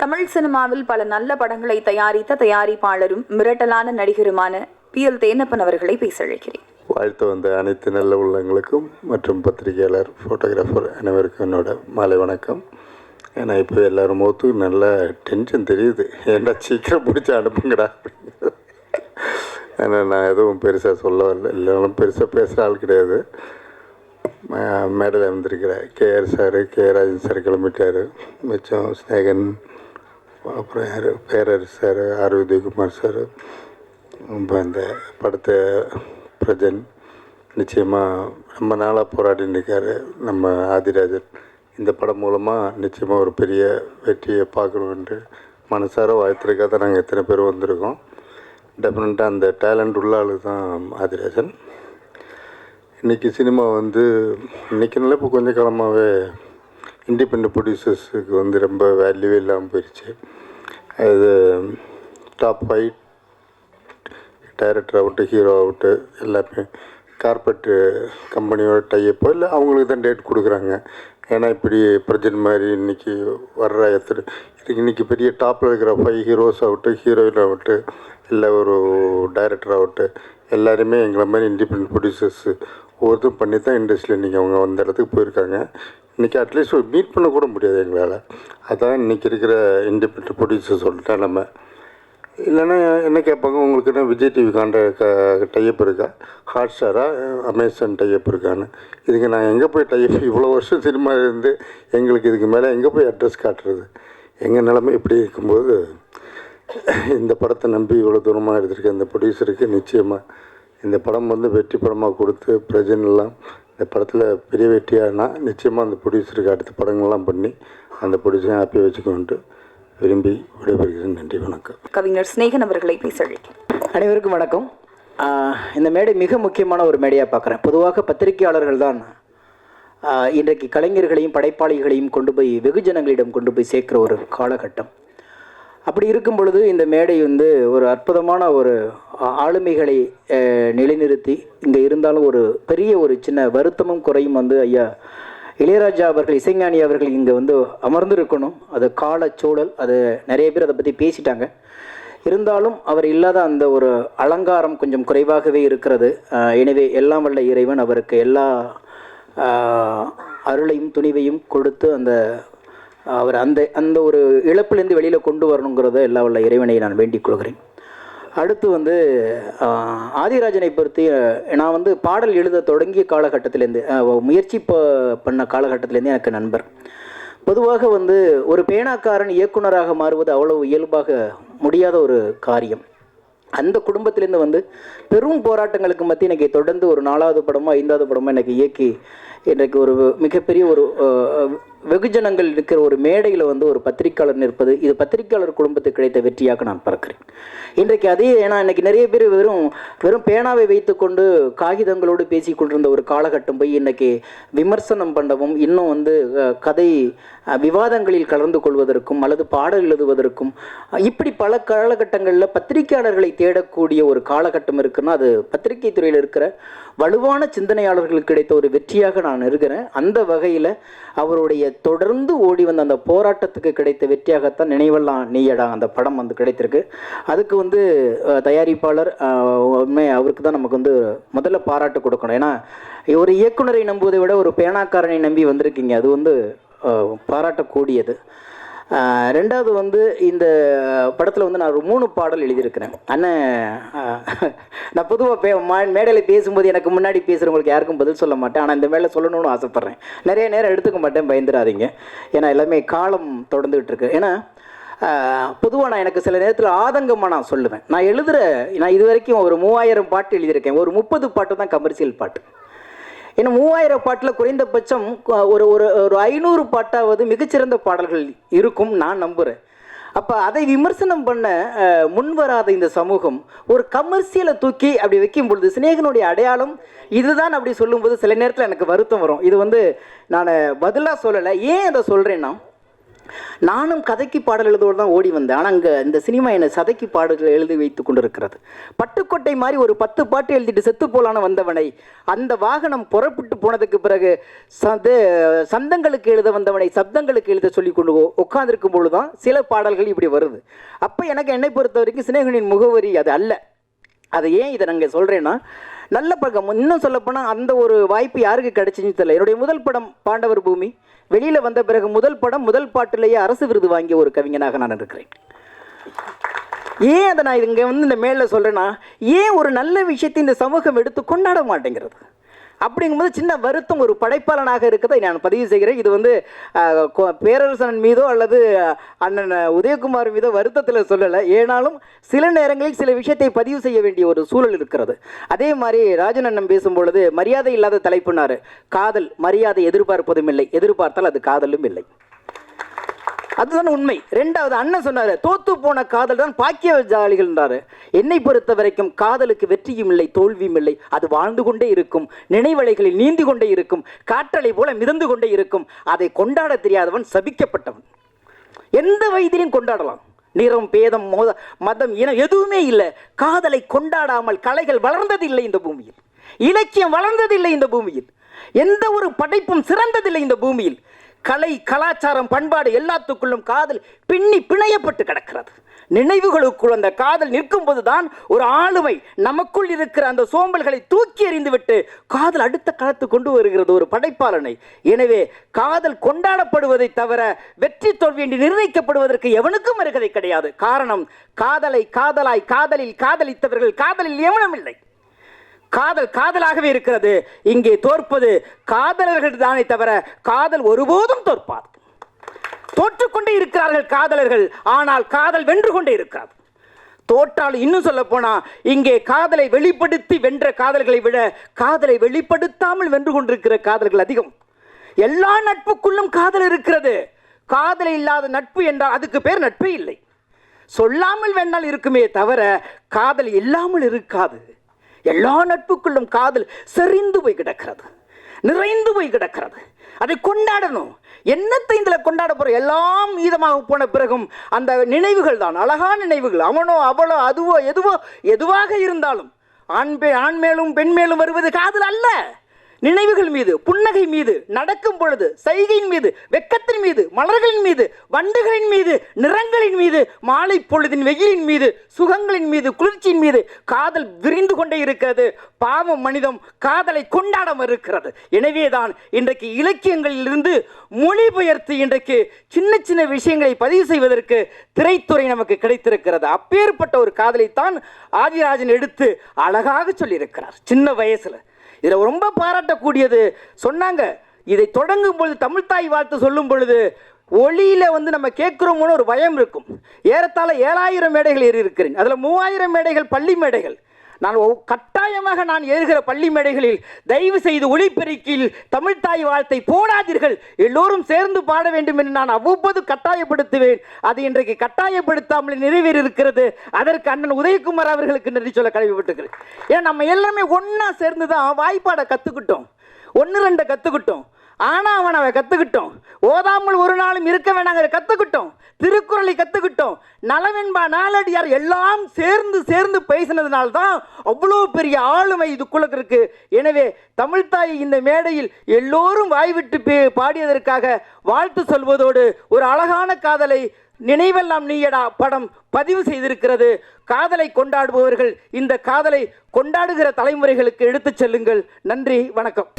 தமிழ் சினிமாவில் பல நல்ல படங்களை தயாரித்த தயாரிப்பாளரும் மிரட்டலான நடிகருமான பி எல் தேனப்பன் அவர்களை பேசழைக்கிறேன். வாழ்த்து வந்த அனைத்து நல்ல உள்ளங்களுக்கும் மற்றும் பத்திரிகையாளர் ஃபோட்டோகிராஃபர் அனைவருக்கும் என்னோட மாலை வணக்கம். ஏன்னா இப்போ எல்லாரும் மூத்து நல்ல டென்ஷன் தெரியுது. ஏன்டா சீக்கிரம் பிடிச்சி அனுப்புங்கடா ஏன்னா நான் எதுவும் பெருசாக சொல்ல வரல. இல்லைனாலும் பெருசாக பேசுகிற ஆள் கிடையாது. மேடையில் வந்திருக்கிற KR sir K Rajan sir கிளம்பிட்டார். மிச்சம் ஸ்நேகன் அப்புறம் யார் பேரரசு சார் ஆர் சார் இப்போ இந்த படத்தை பிரஜன் நிச்சயமாக ரொம்ப நாளாக போராடின்னு இருக்கார் நம்ம ஆதிராஜன் இந்த படம் மூலமாக நிச்சயமாக ஒரு பெரிய வெற்றியை பார்க்கணுன்ட்டு மனசார வாழ்த்துறதுக்காக நாங்கள் எத்தனை பேர் வந்திருக்கோம். டெஃபினட்டாக அந்த டேலண்ட் உள்ள ஆளு தான் ஆதிராஜன். இன்றைக்கி சினிமா வந்து இன்றைக்கினால இப்போ கொஞ்ச காலமாகவே இண்டிபெண்ட் ப்ரொடியூசர்ஸுக்கு வந்து ரொம்ப வேல்யூவே இல்லாமல் போயிடுச்சு அது top five director out hero out எல்லாமே கார்பரேட்டு கம்பெனியோட டைப்போ இல்லை அவங்களுக்கு தான் டேட் கொடுக்குறாங்க. ஏன்னா இப்படி பிரஜன் மாதிரி இன்றைக்கி வர்ற எத்தனை இதுக்கு இன்றைக்கி பெரிய டாப்பில் இருக்கிற ஃபைவ் ஹீரோஸ் ஆகட்டும் ஹீரோயின் ஆகட்டும் இல்லை ஒரு டைரக்டர் ஆகட்டும் எல்லாருமே எங்களை மாதிரி இண்டிபெண்ட் ப்ரொடியூசர்ஸு ஒவ்வொருத்தரும் பண்ணி தான் இண்டஸ்ட்ரியில் இன்றைக்கி அவங்க அந்த இடத்துக்கு போயிருக்காங்க. இன்றைக்கி அட்லீஸ்ட் ஒரு மீட் பண்ண கூட முடியாது எங்களால். அதான் இன்றைக்கி இருக்கிற இண்டிபெண்ட் ப்ரொடியூசர் சொல்லிட்டேன் நம்ம. இல்லைன்னா என்ன கேட்பாங்க உங்களுக்கு என்ன விஜய் டிவி கான்ட்ராக்ட் டைப் இருக்கா? ஹாட் ஸ்டாராக அமேசான் டைப் இருக்கான்னு. இதுக்கு நான் எங்கே போய் டைப் இவ்வளோ வருஷம் சினிமா இருந்து எங்களுக்கு இதுக்கு மேலே எங்கே போய் அட்ரஸ் காட்டுறது? எங்கள் நிலைமை இப்படி இருக்கும்போது இந்த படத்தை நம்பி இவ்வளோ தூரமாக எடுத்திருக்க இந்த ப்ரொடியூசருக்கு நிச்சயமாக இந்த படம் வந்து வெற்றி படமாக கொடுத்து பிரஜன் எல்லாம் இந்த படத்தில் பெரிய வெற்றியானா நிச்சயமாக அந்த ப்ரொடியூசருக்கு அடுத்த படங்கள்லாம் பண்ணி அந்த ப்ரொடியூசரை ஹாப்பியாக வச்சுக்கோன்ட்டு விரும்பி விடைபெறுகிறேன். நன்றி வணக்கம். கவிஞர் சிநேகன் அவர்களை பேசழைக்கிறேன் அனைவருக்கும் வணக்கம். இந்த மேடை மிக முக்கியமான ஒரு மேடையாக பார்க்குறேன். பொதுவாக பத்திரிகையாளர்கள் தான் இன்றைக்கு கலைஞர்களையும் படைப்பாளிகளையும் கொண்டு போய் வெகுஜனங்களிடம் கொண்டு போய் சேர்க்கிற ஒரு காலகட்டம். அப்படி இருக்கும் பொழுது இந்த மேடை வந்து ஒரு அற்புதமான ஒரு ஆளுமைகளை நிலைநிறுத்தி இங்கே இருந்தாலும் ஒரு பெரிய ஒரு சின்ன வருத்தமும் குறையும் வந்து ஐயா இளையராஜா அவர்கள் இசைஞானி அவர்கள் இங்கே வந்து அமர்ந்திருக்கணும். அது காலச்சூழல் அது நிறைய பேர் அதை பற்றி பேசிட்டாங்க. இருந்தாலும் அவர் இல்லாத அந்த ஒரு அலங்காரம் கொஞ்சம் குறைவாகவே இருக்கிறது. எனவே எல்லாம் வல்ல இறைவன் அவருக்கு எல்லா அருளையும் துணிவையும் கொடுத்து அந்த அவர் அந்த அந்த ஒரு இழப்பிலேருந்து வெளியில் கொண்டு வரணுங்கிறத எல்லா உள்ள இறைவனை நான் வேண்டிக் கொள்கிறேன். அடுத்து வந்து ஆதிராஜனை பொறுத்து நான் வந்து பாடல் எழுத தொடங்கிய காலகட்டத்திலேருந்து முயற்சி ப பண்ண காலகட்டத்திலேருந்து எனக்கு நண்பர். பொதுவாக வந்து ஒரு பேனாக்காரன் இயக்குனராக மாறுவது அவ்வளவு இயல்பாக முடியாத ஒரு காரியம். அந்த குடும்பத்திலேருந்து வந்து பெரும் போராட்டங்களுக்கு மத்திய எனக்கு தொடர்ந்து ஒரு நாலாவது படமோ ஐந்தாவது படமோ எனக்கு இயக்கி இன்றைக்கு ஒரு மிகப்பெரிய ஒரு வெகுஜனங்கள் இருக்கிற ஒரு மேடையில் வந்து ஒரு பத்திரிக்கையாளர் நிற்பது இது பத்திரிக்கையாளர் குடும்பத்துக்கு கிடைத்த வெற்றியாக நான் பார்க்கிறேன். இன்றைக்கு அதே ஏன்னா இன்னைக்கு நிறைய பேர் வெறும் வெறும் பேனாவை வைத்துக்கொண்டு காகிதங்களோடு பேசி கொண்டிருந்த ஒரு காலகட்டம் போய் இன்னைக்கு விமர்சனம் பண்ணவும் இன்னும் வந்து கதை விவாதங்களில் கலந்து கொள்வதற்கும் அல்லது பாடல் எழுதுவதற்கும் இப்படி பல காலகட்டங்களில் பத்திரிகையாளர்களை தேடக்கூடிய ஒரு காலகட்டம் இருக்குன்னா அது பத்திரிகை துறையில் இருக்கிற வலுவான சிந்தனையாளர்களுக்கு கிடைத்த ஒரு வெற்றியாக நான் இருக்கிறேன் அந்த வகையில் அவருடைய தொடர்ந்து ஓடி வந்த அந்த போராட்டத்துக்கு கிடைத்த வெற்றியாகத்தான் நினைவெல்லாம் நீயடா அந்த படம் வந்து கிடைத்திருக்கு. அதுக்கு வந்து தயாரிப்பாளர் உண்மை அவருக்கு தான் நமக்கு வந்து முதல்ல பாராட்டு கொடுக்கணும். ஏன்னா ஒரு இயக்குனரை நம்புவதை விட ஒரு பேனாக்காரனை நம்பி வந்திருக்கீங்க. அது வந்து பாராட்டக்கூடியது. ரெண்டாவது வந்து இந்த படத்தில் வந்து நான் ஒரு மூணு பாடல் எழுதியிருக்கிறேன். அண்ணன் நான் பொதுவாக பே மா- மேடையில் பேசும்போது எனக்கு முன்னாடி பேசுகிறவங்களுக்கு யாருக்கும் பதில் சொல்ல மாட்டேன். ஆனால் இந்த மேலே சொல்லணும்னு ஆசைப்பட்றேன். நிறைய நேரம் எடுத்துக்க மாட்டேன் பயந்துடாதீங்க. ஏன்னா எல்லாமே காலம் தொடர்ந்துகிட்டு இருக்கு. ஏன்னா பொதுவாக நான் எனக்கு சில நேரத்தில் ஆதங்கமாக நான் சொல்லுவேன். நான் எழுதுகிற நான் இது வரைக்கும் ஒரு மூவாயிரம் பாட்டு எழுதியிருக்கேன். ஒரு முப்பது பாட்டு தான் கமர்ஷியல் பாட்டு. ஏன்னா மூவாயிரம் பாட்டில் குறைந்தபட்சம் ஒரு ஒரு ஒரு ஐநூறு பாட்டாவது மிகச்சிறந்த பாடல்கள் இருக்கும் நான் நம்புகிறேன் அப்போ அதை விமர்சனம் பண்ண முன்வராத இந்த சமூகம் ஒரு கமர்ஷியலை தூக்கி அப்படி வைக்கும் பொழுது சிநேகனுடைய அடையாளம் இதுதான் அப்படி சொல்லும்போது சில நேரத்தில் எனக்கு வருத்தம் வரும். இது வந்து நான் பதிலாக சொல்லலை. ஏன் அதை சொல்கிறேன்னா நானும் கதைக்கு பாடல் எழுதுவோடு தான் ஓடி வந்தேன். ஆனால் அங்கே இந்த சினிமா என்னை சதைக்கு பாடல்கள் எழுதி வைத்து கொண்டிருக்கிறது. பட்டுக்கோட்டை மாதிரி ஒரு பத்து பாட்டு எழுதிட்டு செத்து போலான வந்தவனை அந்த வாகனம் புறப்பட்டு போனதுக்கு பிறகு சந்த சந்தங்களுக்கு எழுத வந்தவனை சப்தங்களுக்கு எழுத சொல்லி கொண்டு உட்காந்துருக்கும் பொழுது தான் சில பாடல்கள் இப்படி வருது. அப்போ எனக்கு என்னை பொறுத்த வரைக்கும் சினேகனின் முகவரி அது அல்ல. அதை ஏன் இதை நாங்கள் சொல்கிறேன்னா நல்ல பழக்கம் இன்னும் சொல்லப்போனால் அந்த ஒரு வாய்ப்பு யாருக்கு கிடைச்சின்னு தெரியல. என்னுடைய முதல் படம் பாண்டவர் பூமி. வெளியில் வந்த பிறகு முதல் படம் முதல் பாட்டிலேயே அரசு விருது வாங்கிய ஒரு கவிஞனாக நான் இருக்கிறேன். ஏன் அதை நான் இங்கே வந்து இந்த மேலே சொல்கிறேன்னா ஏன் ஒரு நல்ல விஷயத்தை இந்த சமூகம் எடுத்து கொண்டாட மாட்டேங்கிறது? அப்படிங்கும்போது சின்ன வருத்தம் ஒரு படைப்பாளனாக இருக்கதை நான் பதிவு செய்கிறேன். இது வந்து பேரரசன் மீதோ அல்லது அண்ணன் உதயகுமார் மீதோ வருத்தத்தில் சொல்லலை. ஏனாலும் சில நேரங்களில் சில விஷயத்தை பதிவு செய்ய வேண்டிய ஒரு சூழல் இருக்கிறது. அதே மாதிரி ராஜன் அண்ணன் பேசும்பொழுது மரியாதை இல்லாத தலைப்புனாரு காதல் மரியாதை எதிர்பார்ப்பதும் இல்லை. எதிர்பார்த்தால் அது காதலும் இல்லை. அதுதான் உண்மை. ரெண்டாவது அண்ணன் சொன்னார் தோத்து போன காதல் தான் பாக்கியஜாலிகள்ன்றாரு. என்னை பொறுத்த வரைக்கும் காதலுக்கு வெற்றியும் இல்லை தோல்வியும் இல்லை. அது வாழ்ந்து கொண்டே இருக்கும் நினைவலைகளில் நீந்தி கொண்டே இருக்கும் காற்றலை போல மிதந்து கொண்டே இருக்கும். அதை கொண்டாட தெரியாதவன் சபிக்கப்பட்டவன். எந்த வயதிலையும் கொண்டாடலாம். நிறம் பேதம் மோத மதம் இனம் எதுவுமே இல்லை. காதலை கொண்டாடாமல் கலைகள் வளர்ந்ததில்லை இந்த பூமியில். இலக்கியம் வளர்ந்ததில்லை இந்த பூமியில். எந்த ஒரு படைப்பும் சிறந்ததில்லை இந்த பூமியில். கலை கலாச்சாரம் பண்பாடு எல்லாத்துக்குள்ளும் காதல் பின்னி பிணையப்பட்டு கிடக்கிறது. நினைவுகளுக்குள் அந்த காதல் நிற்கும் போதுதான் ஒரு ஆளுமை நமக்குள் இருக்கிற அந்த சோம்பல்களை தூக்கி எறிந்துவிட்டு காதல் அடுத்த காலத்து கொண்டு வருகிறது ஒரு படைப்பாளனை. எனவே காதல் கொண்டாடப்படுவதை தவிர வெற்றி தோல்வி என்று நிர்ணயிக்கப்படுவதற்கு எவனுக்கும் அருகதை கிடையாது. காரணம் காதலை காதலாய் காதலில் காதலித்தவர்கள் காதலில் எவனும் இல்லை காதல் காதலாகவே இருக்கிறது. இங்கே தோற்பது காதலர்கள் தானே தவிர காதல் ஒருபோதும் தோற்பார் தோற்றுக்கொண்டே இருக்கிறார்கள் காதலர்கள் ஆனால் காதல் வென்று கொண்டே இருக்கிறார் தோற்றால் இன்னும் சொல்ல போனா இங்கே காதலை வெளிப்படுத்தி வென்ற காதல்களை விட காதலை வெளிப்படுத்தாமல் வென்று கொண்டிருக்கிற காதல்கள் அதிகம். எல்லா நட்புக்குள்ளும் காதல் இருக்கிறது. காதல் இல்லாத நட்பு என்றால் அதுக்கு பேர் நட்பே இல்லை. சொல்லாமல் வேணால் இருக்குமே தவிர காதல் இல்லாமல் இருக்காது. எல்லா நட்புக்குள்ளும் காதல் செறிந்து போய் கிடக்கிறது. நிறைந்து போய் கிடக்கிறது. அதை கொண்டாடணும். என்னத்தை இதில் கொண்டாட போகிறோம் எல்லாம் மீதமாக போன பிறகும் அந்த நினைவுகள் தான். அழகான நினைவுகள். அவனோ அவளோ அதுவோ எதுவோ எதுவாக இருந்தாலும் ஆண் பெண் ஆண் மேலும் பெண் மேலும் வருவது காதல் அல்ல. நினைவுகள் மீது புன்னகை மீது நடக்கும் பொழுது சைகையின் மீது வெக்கத்தின் மீது மலர்களின் மீது வண்டுகளின் மீது நிறங்களின் மீது மாலை பொழுதின் வெயிலின் மீது சுகங்களின் மீது குளிர்ச்சியின் மீது காதல் விரிந்து கொண்டே இருக்கிறது. பாவம் மனிதம் காதலை கொண்டாட மறுக்கிறது எனவேதான் இன்றைக்கு இலக்கியங்களிலிருந்து மொழிபெயர்த்து இன்றைக்கு சின்ன சின்ன விஷயங்களை பதிவு செய்வதற்கு திரைத்துறை நமக்கு கிடைத்திருக்கிறது. அப்பேற்பட்ட ஒரு காதலைத்தான் ஆதிராஜன் எடுத்து அழகாக சொல்லியிருக்கிறார். சின்ன வயசுல. இதில் ரொம்ப பாராட்டக்கூடியது. சொன்னாங்க. இதை தொடங்கும் பொழுது தமிழ்தாய் வாழ்த்து சொல்லும் பொழுது ஒளியில் வந்து நம்ம கேட்குறோமோன்னு ஒரு பயம் இருக்கும். ஏறத்தாழ ஏழாயிரம் மேடைகள் ஏறி இருக்கிறேன் அதில் மூவாயிரம் மேடைகள் பள்ளி மேடைகள். நான் கட்டாயமாக நான் ஏறுகிற பள்ளி மேடைகளில் தயவு செய்து ஒளிப்பெருக்கில் தமிழ்தாய் வாழ்த்தை போடாதீர்கள். எல்லோரும் சேர்ந்து பாட வேண்டும் என்று நான் அவ்வப்போது கட்டாயப்படுத்துவேன். அது இன்றைக்கு கட்டாயப்படுத்தாமல் நிறைவேறியிருக்கிறது. அதற்கு அண்ணன் உதயகுமார் அவர்களுக்கு நன்றி சொல்ல கழிவுபட்டுக்கிறேன் ஏன்னா நம்ம எல்லாமே ஒன்றா சேர்ந்து தான் வாய்ப்பாடை கற்றுக்கிட்டோம் ஒன்று ரெண்டை கற்றுக்கிட்டோம் ஆனால் அவன் அவன் கற்றுக்கிட்டோம் ஓதாமல் ஒரு நாளும் இருக்க வேணாங்க கற்றுக்கிட்டோம் திருக்குறளை கற்றுக்கிட்டோம் நலவென்பா நாளடியார் எல்லாம் சேர்ந்து சேர்ந்து பேசினதுனால தான் அவ்வளோ பெரிய ஆளுமை இதுக்குள்ள இருக்கு எனவே தமிழ்தாய் இந்த மேடையில் எல்லோரும் வாய்விட்டு பே பாடியதற்காக வாழ்த்து சொல்வதோடு ஒரு அழகான காதலை நினைவெல்லாம் நீயடா படம் பதிவு செய்திருக்கிறது. காதலை கொண்டாடுபவர்கள் இந்த காதலை கொண்டாடுகிற தலைமுறைகளுக்கு எடுத்துச் செல்லுங்கள். நன்றி வணக்கம்.